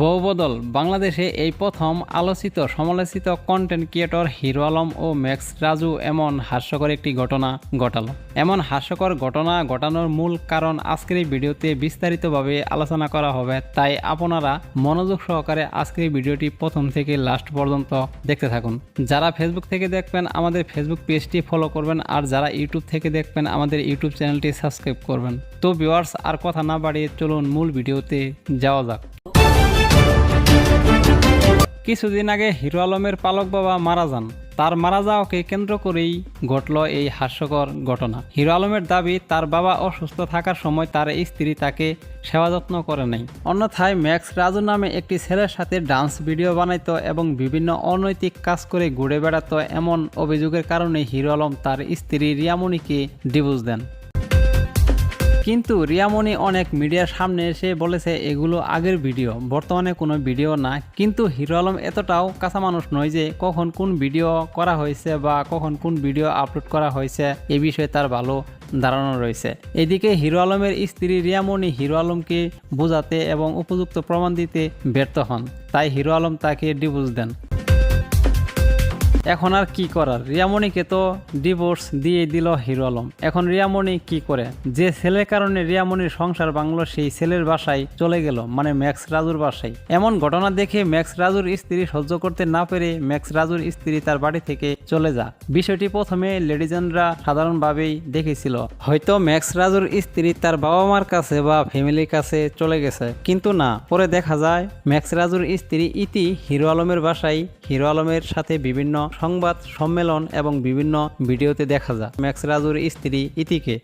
বৌবদল বাংলাদেশে এই প্রথম আলোচিত সমালোচিত কন্টেন্ট ক্রিয়েটর হিরো আলম ও ম্যাক্স রাজু এমন হাস্যকর একটি ঘটনা ঘটালো। এমন হাস্যকর ঘটনা ঘটানোর মূল কারণ আজকের এই ভিডিওতে বিস্তারিতভাবে আলোচনা করা হবে, তাই আপনারা মনোযোগ সহকারে আজকের ভিডিওটি প্রথম থেকে লাস্ট পর্যন্ত দেখতে থাকুন। যারা ফেসবুক থেকে দেখবেন, আমাদের ফেসবুক পেজটি ফলো করবেন, আর যারা ইউটিউব থেকে দেখবেন, আমাদের ইউটিউব চ্যানেলটি সাবস্ক্রাইব করবেন। তো ভিউয়ার্স আর কথা না বাড়িয়ে চলুন মূল ভিডিওতে যাওয়া যাক। কিছুদিন আগে হিরো আলমের পালক বাবা মারা যান। তার মারা যাওয়াকে কেন্দ্র করেই ঘটল এই হাস্যকর ঘটনা। হিরো আলমের দাবি, তার বাবা অসুস্থ থাকার সময় তার স্ত্রী তাকে সেবা যত্ন করে নাই অন্যথায় ম্যাক্স রাজু নামে একটি ছেলের সাথে ডান্স ভিডিও বানাইত এবং বিভিন্ন অনৈতিক কাজ করে ঘুরে বেড়াতো এমন অভিযোগের কারণে হিরো আলম তার স্ত্রী রিয়ামণিকে ডিভোর্স দেন। কিন্তু রিয়ামণি অনেক মিডিয়ার সামনে এসে বলেছে, এগুলো আগের ভিডিও, বর্তমানে কোনো ভিডিও না। কিন্তু হিরো আলম এতটাও কাঁচা মানুষ নয় যে কখন কোন ভিডিও করা হয়েছে বা কখন কোন ভিডিও আপলোড করা হয়েছে, এ বিষয়ে তার ভালো ধারণা রয়েছে। এদিকে হিরো আলমের স্ত্রী রিয়ামণি হিরো আলমকে বোঝাতে এবং উপযুক্ত প্রমাণ দিতে ব্যর্থ হন। তাই হিরো আলম তাকে ডিভোর্স দেন। এখন আর কি করার? রিয়ামণিকে তো ডিভোর্স দিয়ে দিল হিরো আলম। এখন রিয়ামণি কি করে? যে ছেলের কারণে রিয়ামণির সংসার বাংলো সেই ছেলের বাসায় চলে গেল মানে ম্যাক্স রাজুর বাসায়। এমন ঘটনা দেখে ম্যাক্স রাজুর স্ত্রী সহ্য করতে না পেরে ম্যাক্স রাজুর স্ত্রী তার বাড়ি থেকে চলে যা বিষয়টি প্রথমে লেডিজেনরা সাধারণভাবেই দেখেছিল। হয়তো ম্যাক্স রাজুর স্ত্রী তার বাবা মার কাছে বা ফ্যামিলির কাছে চলে গেছে। কিন্তু না, পরে দেখা যায় ম্যাক্স রাজুর স্ত্রী ইতি হিরো আলমের বাসায়। হিরো আলমের সাথে বিভিন্ন সংবাদ, সম্মেলন এবং বিভিন্ন ভিডিওতে দেখা যায়। ম্যাক্স রাজুর স্ত্রী ইতিকে।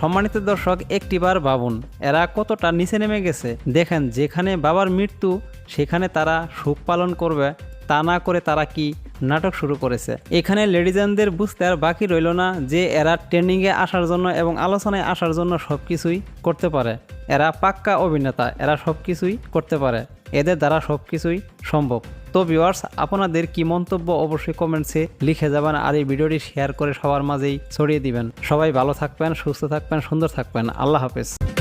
সম্মানিত দর্শক, একটিবার ভাবুন, এরা কতটা নিচে নেমে গেছে? দেখেন, যেখানে বাবার মৃত্যু, সেখানে তারা শোক পালন করবে, তা না করে তারা কি নাটক শুরু করেছে? এখানে লেডিজেনদের বুঝতে আর বাকি রইল না যে এরা ট্রেনিংয়ে আসার জন্য এবং আলোচনায় আসার জন্য সব কিছুই করতে পারে। এরা পাক্কা অভিনেতা, এরা সব কিছুই করতে পারে। এদের দ্বারা সব কিছুই সম্ভব। তো ভিওয়ার্স আপনাদের কি মন্তব্য অবশ্যই কমেন্টসে লিখে যাবেন আর এই ভিডিওটি শেয়ার করে সবার মাঝেই ছড়িয়ে দিবেন। সবাই ভালো থাকবেন, সুস্থ থাকবেন, সুন্দর থাকবেন। আল্লাহ হাফেজ।